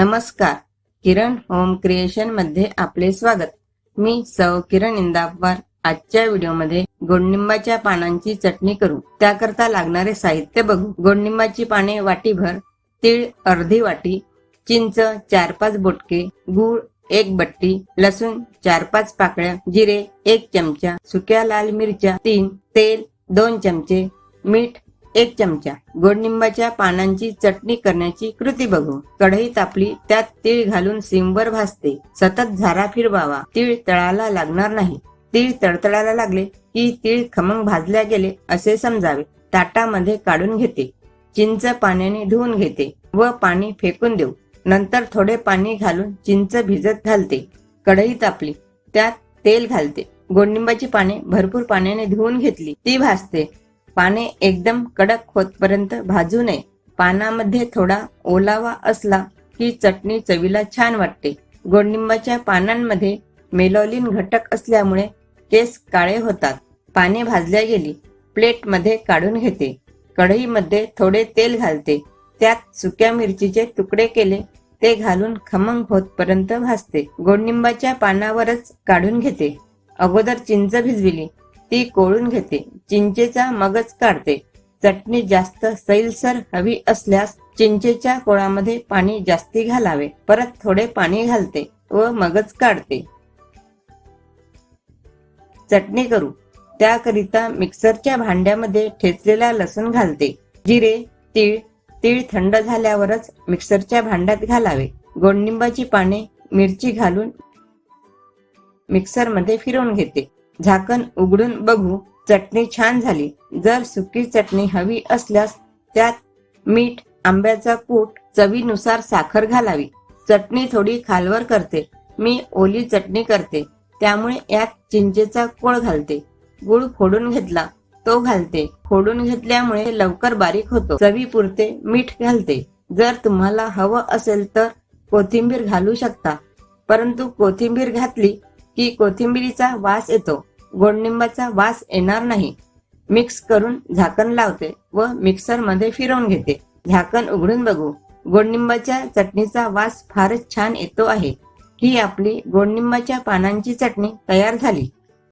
नमस्कार. किरण होम क्रिएशनमध्ये आपले स्वागत. मी सौ किरण इंदापवार. आजच्या व्हिडिओमध्ये गोडनिंबाच्या पानांची चटणी करू. त्याकरता लागणारे साहित्य बघू. गोडनिंबाची पाने वाटीभर तीळ अर्धी वाटी चिंच चार पाच बोटके गूळ एक बट्टी लसूण चार पाच पाकळ्या जिरे एक चमचा सुक्या लाल मिरच्या तीन तेल दोन चमचे मीठ एक चमचा गोडनिंबाच्या पानांची चटणी करण्याची कृती बघू. कढई तापली त्यात तीळ घालून सिमवर भाजते. सतत झारा फिरवावा. तीळ तळाला लागणार नाही. तीळ तडतडायला लागले की तीळ खमंग भाजल्या गेले असे समजावे. ताटामध्ये काढून घेते. चिंच पाण्याने धुवून घेते व पाणी फेकून देऊ. नंतर थोडे पाणी घालून चिंच भिजत घालते. कढई तापली त्यात तेल घालते. गोडनिंबाची पाने भरपूर पाण्याने धुवून घेतली. ती भाजते. पाने एकदम कडक होतपर्यंत भाजू नये. पानामध्ये थोडा ओलावा असला की चटणी चवीला छान वाटते. गोडनिंबाच्या पानांमध्ये मेलॉलिन घटक असल्यामुळे केस काळे होतात. पाने भाजल्या गेली प्लेटमध्ये काढून घेते. कढईमध्ये थोडे तेल घालते. त्यात सुक्या मिरचीचे तुकडे केले ते घालून खमंग होतपर्यंत भाजते. गोडनिंबाच्या पानावरच काढून घेते. अगोदर चिंच भिजविली ती कोळून घेते. चिंचेचा मगच काढते. चटणी जास्त सैलसर हवी असल्यास चिंचेच्या कोळामध्ये पाणी जास्ती घालावे. परत थोडे पाणी घालते व मगच काढते. चटणी करू. त्याकरिता मिक्सरच्या भांड्यामध्ये ठेचलेला लसूण घालते. जिरे तीळ तीळ थंड झाल्यावरच मिक्सरच्या भांड्यात घालावे. गोडनिंबाची पाने मिरची घालून मिक्सरमध्ये फिरवून घेते. झाकण उघडून बघू. चटणी छान झाली. जर सुकी चटणी हवी असल्यास त्यात मीठ आंब्याचा कूट चवीनुसार साखर घालावी. चटणी थोडी खालवर करते. मी ओली चटणी करते. त्यामुळे यात चिंचेचा कोळ घालते. गुळ फोडून घेतला तो घालते. फोडून घेतल्यामुळे लवकर बारीक होतो. चवीपुरते मीठ घालते. जर तुम्हाला हवं असेल तर कोथिंबीर घालू शकता. परंतु कोथिंबीर घातली की कोथिंबीरीचा वास येतो. गोडनिंबाचा वास येणार नाही. मिक्स करून झाकण लावते व मिक्सरमध्ये फिरवून घेते. झाकण उघडून बघू. गोडनिंबाच्या चटणीचा वास फारच छान येतो आहे. ही आपली गोडनिंबाच्या पानांची चटणी तयार झाली.